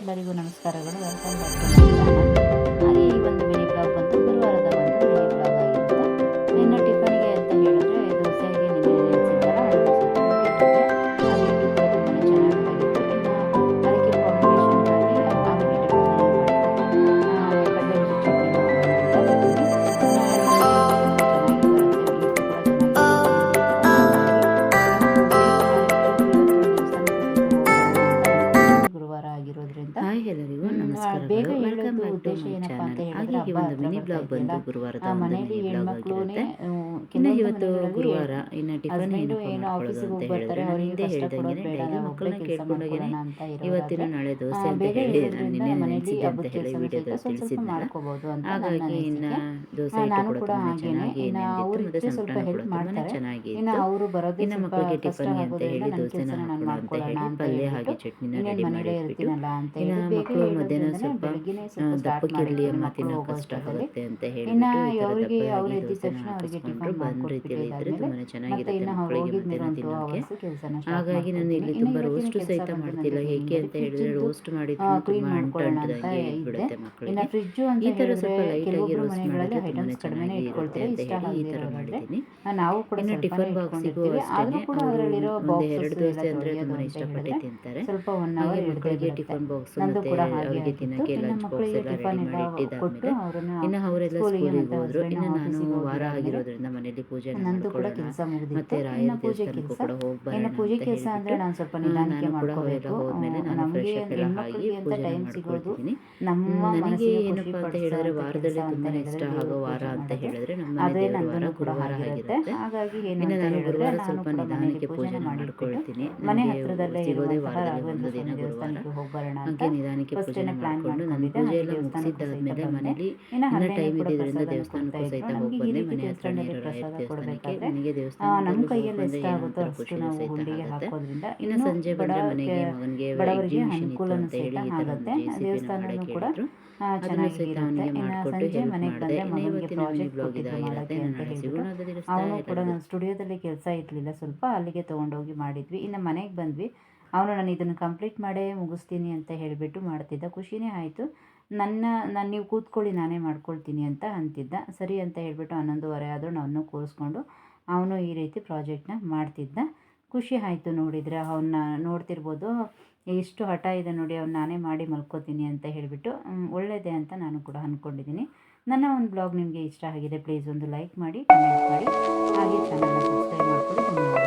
ಎಲ್ಲರಿಗೂ ನಮಸ್ಕಾರಗಳು. Welcome back to hi ಎಲ್ಲರಿಗೂ ನಮಸ್ಕಾರ ಬೇಗ ವೆಲ್ಕಮ್ ಬ್ಯಾಕ್ ಟು ಉದ್ದೇಶ ಮೈ ಏನಪ್ಪಾ ಅಂತ ಚಾನಲ್ ಹೇಳಿದ್ರೆ ಹಾಗೆ ಈ ಹಬ್ಬ ಒಂದು ಮಿನಿ ಬ್ಲಾಗ್ ಬಂದು ಗುರುವಾರದ ಆ ಒಂದು ಮನೇಲಿ ಮಿನಿ ಬ್ಲಾಗ್ ಹೆಣ್ಮಕ್ಳುನೇ ಆಗಿರುತ್ತೆ. ಇನ್ನು ಇವತ್ತು ಗುರುವಾರ ಇನ್ನು ಟಿಫನ್ ಏನು ಏನಪ್ಪ ಏನೋ ಮಾಡ್ಕೊಳ್ಳೋದು ಆಫೀಸಿಗೆ ಅಂತ ಹೇಳಿದ್ರೆ ನಾನು ಹಿಂದೆ ಹೇಳ್ದಂಗೆ ನಾವು ಮಕ್ಕಳನ್ನ ಕೇಳ್ಕೊಂಡೋಗೇನೆ ಇವತ್ತಿನ ನಾಳೆ ದೋಸೆ ಅಂತ ಹೇಳಿ ನಾನು ನಿನ್ನೆ ನೆನೆಸಿದ್ದೆ ಅಂತ ಹೇಳಿ ವಿಡಿಯೋದಲ್ಲಿ ತಿಳಿಸಿದ್ನಲ್ಲ ಹಾಗಾಗಿ ಇನ್ನು ದೋಸೆ ಕೂಡ ತುಂಬಾ ಚೆನ್ನಾಗಿ ಮತ್ತು ಸ್ವಲ್ಪ ಕೂಡ ತುಂಬಾ ಚೆನ್ನಾಗಿ ಇತ್ತು. ಇನ್ನು ಮಕ್ಕಳಿಗೆ ಅಂತ ಹೇಳಿ ದೋಸೆನ ಹಾಕೋಣ ಅಂತ ಹೇಳಿ ಪಲ್ಯ ಹಾಗೆ ಚಟ್ನಿನ ರೆಡಿ ಮಾಡಿ ಇಟ್ಬಿಟ್ಟು ಇನ್ನು ಮಕ್ಕಳು ಮಧ್ಯಾಹ್ನ ಸ್ವಲ್ಪ ದಪ್ಪಕ್ಕಿರಲಿ ಅಮ್ಮ ತಿನ್ನೋ ಕಷ್ಟ ಆಗುತ್ತೆ ಅಂತ ಹೇಳಿ ಹೇಳ್ಬಿಟ್ಟು ಈ ಥರ ಅವರಿಗೆ ಅವ್ರು ದೋಸೆನ ಹಾಕಿಸ್ಕೊಂಡ್ರು ಟಿಫನ್ ರೀತಿಯಲ್ಲಿ ಮಾಡಿಕೊಟ್ಬಿಟ್ಟಿದ್ದಾದ್ಮೇಲೆ ತುಂಬಾ ಮತ್ತೆ ಚೆನ್ನಾಗಿರುತ್ತೆ ಮಕ್ಕಳಿಗೆ ಮಧ್ಯಾಹ್ನ ತಿನ್ನೋಕ್ಕೆ ಹಾಗಾಗಿ ನಾನು ಇಲ್ಲಿ ತುಂಬ ರೋಸ್ಟ್ ಸಹಿತ ಮಾಡ್ತಿಲ್ಲ. ಹೇಗೆ ಅಂತ ಹೇಳಿದ್ರೆ ರೋಸ್ಟ್ ಮಾಡಿ ತುಂಬ ಮಕ್ಕಳಿಗೆ. ಈ ಥರ ಸ್ವಲ್ಪ ಲೈಟಾಗಿ ರೋಸ್ಟ್ ಮನೆಗಳಲ್ಲಿ ಮಾಡಿದ್ರೆ ತುಂಬಾ ಐಟಮ್ಸ್ ಕಡಿಮೆನೇ ಚೆನ್ನಾಗಿ ಇರುತ್ತೆ ಅಂತ ಹೇಳಿ ಈ ಥರ ಮಾಡಿದ್ದೀನಿ ಇನ್ನು ಟಿಫನ್ ಬಾಕ್ಸಿಗೂ ಅಷ್ಟೇ. ಒಂದು ಎರಡು ದೋಸೆ ಅಂದರೆ ತುಂಬಾ ಇಷ್ಟಪಟ್ಟು ತಿಂತಾರೆ. ಹಾಗೆ ಮಕ್ಕಳಿಗೆ ಟಿಫನ್ ಬಾಕ್ಸ್ ಮತ್ತೆ ಅವರಿಗೆ ದಿನಕ್ಕೆ ಲಂಚ್ ಬಾಕ್ಸ್ ಎಲ್ಲ ರೆಡಿ ಮಾಡಿ ಇಟ್ಟಿದ್ದಾದ್ಮೇಲೆ ಇನ್ನು ಅವರೆಲ್ಲ ಸ್ಕೂಲಿಗೆ ಹೋದ್ರು. ಇನ್ನು ನಾನು ವಾರ ಆಗಿರೋದ್ರಿಂದ ಮನೇಲಿ ಪೂಜೆ ಮಾಡ್ಕೊಳ್ಳೋಣ. ಮತ್ತೆ ರಾಯರ ದೇವಸ್ಥಾನಕ್ಕೂ ಕೂಡ ಹೋಗಿ ಬರೋಣ ಇನ್ನು ಪೂಜೆ ಅಂತ ಹೇಳ್ಬಿಟ್ಟು ನಾನು ಕೂಡ ಅವೆಲ್ಲ ಹೋದ್ಮೇಲೆ ನಾನು ಫ್ರೆಶ್ ಅಪ್ ಎಲ್ಲ ಆಗಿ ಪೂಜೆ ನಮ್ಮ ನನಗೆ ಏನಪ್ಪ ಅಂತ ಹೇಳಿದ್ರೆ ವಾರದಲ್ಲಿ ತುಂಬಾ ಇಷ್ಟ ಆಗೋ ವಾರ ಅಂತ ಹೇಳಿದ್ರೆ ನಮ್ಮ ಮನೆ ಅದೇ ದೇವರ ವಾರ ಗುರುವಾರ ಆಗಿರುತ್ತೆ. ಇನ್ನು ನಾನು ಗುರುವಾರ ಸ್ವಲ್ಪ ಮನೆಯಲ್ಲಿ ನಿಧಾನಕ್ಕೆ ಪೂಜೆ ಮಾಡ್ಕೊಳ್ತೀನಿ. ನನಗೆ ಹತ್ರದಲ್ಲೇ ಸಿಗೋದೇ ವಾರದಲ್ಲಿ ಒಂದು ದಿನ. ಗುರುವಾರ ಹೋಗಿ ನಿಧಾನಕ್ಕೆ ಪೂಜೆ ಮಾಡಿಕೊಂಡು ಮಾಡ್ಕೊಂಡಿದ್ದೆ ಪೂಜೆ ಎಲ್ಲ ಮುಗಿಸಿದ್ದಾದ್ಮೇಲೆ ಮನೇಲಿ ಇನ್ನು ಟೈಮ್ ಇದೆ ಇದ್ದಿದ್ದರಿಂದ ದೇವಸ್ಥಾನಕ್ಕೂ ಸಹಿತ ಹೋಗಿ ಬಂದೆ ಮನೆ ಹತ್ರನೇ ಇರೋ ರಾಯರ ದೇವಸ್ಥಾನಕ್ಕೆ ನನಗೆ ದೇವಸ್ಥಾನದಲ್ಲಿ ಖುಷಿನೂ ನಾವು ಸಹಿತ ಆಗುತ್ತೆ. ಇನ್ನು ಸಂಜೆ ಬಂದ್ರೆ ಮನೆಗೆ ಮಗನಿಗೆ ಎಕ್ಸಿಬಿಷನ್ ಇತ್ತು ಅಂತ ಹೇಳಿ ಈ ಥರ ಜೆ ಸಿ ಪಿನ ಹೇಳಿದ್ರು. ಅದನ್ನು ಸಹಿತ ಅವನಿಗೆ ಇನ್ನು ಮಾಡಿಕೊಟ್ಟು ಸಂಜೆ ಹೆಲ್ಪ್ ಮನೆಗೆ ಮಾಡಿದೆ ಇವತ್ತಿನ ಮಿನಿ ಬ್ಲಾಗ್ ಇದಾಗಿರುತ್ತೆ ಸಿಗೋಣ ಅವನು ಕೂಡ ಸ್ಟುಡಿಯೋದಲ್ಲಿ ಕೆಲಸ ಇರಲಿಲ್ಲ. ಸ್ವಲ್ಪ ಅಲ್ಲಿಗೆ ತೊಗೊಂಡೋಗಿ ಮಾಡಿದ್ವಿ. ಇನ್ನು ಮನೆಗೆ ಬಂದ್ವಿ ಅವನು ನಾನು ಇದನ್ನು ಕಂಪ್ಲೀಟ್ ಮಾಡೇ ಮುಗಿಸ್ತೀನಿ ಅಂತ ಹೇಳಿಬಿಟ್ಟು ಮಾಡ್ತಿದ್ದ. ಖುಷಿನೇ ಆಯಿತು. ನನ್ನ, ನಾನು ನೀವು ಕೂತ್ಕೊಳ್ಳಿ, ನಾನೇ ಮಾಡ್ಕೊಳ್ತೀನಿ ಅಂತ ಅಂತಿದ್ದ. ಸರಿ ಅಂತ ಹೇಳಿಬಿಟ್ಟು ಹನ್ನೊಂದುವರೆ ಆದರೂ ನಾನು ಕೂರಿಸ್ಕೊಂಡು ಅವನು ಈ ರೀತಿ ಪ್ರಾಜೆಕ್ಟ್ನ ಮಾಡ್ತಿದ್ದ. ಖುಷಿ ಆಯಿತು ನೋಡಿದರೆ. ಅವನ್ನ ನೋಡ್ತಿರ್ಬೋದು. ಎಷ್ಟು ಹಠ ಇದೆ ನೋಡಿ, ಅವ್ನು ನಾನೇ ಮಾಡಿ ಮಲ್ಕೋತೀನಿ ಅಂತ ಹೇಳಿಬಿಟ್ಟು ಒಳ್ಳೆಯದೇ ಅಂತ ನಾನು ಕೂಡ ಅಂದ್ಕೊಂಡಿದ್ದೀನಿ ನನ್ನ ಒಂದು ಬ್ಲಾಗ್ ನಿಮಗೆ ಇಷ್ಟ ಆಗಿದೆ ಪ್ಲೀಸ್ ಒಂದು ಲೈಕ್ ಮಾಡಿ ಕಮೆಂಟ್ ಮಾಡಿ. ಹಾಗೆ ಚಾನಲ್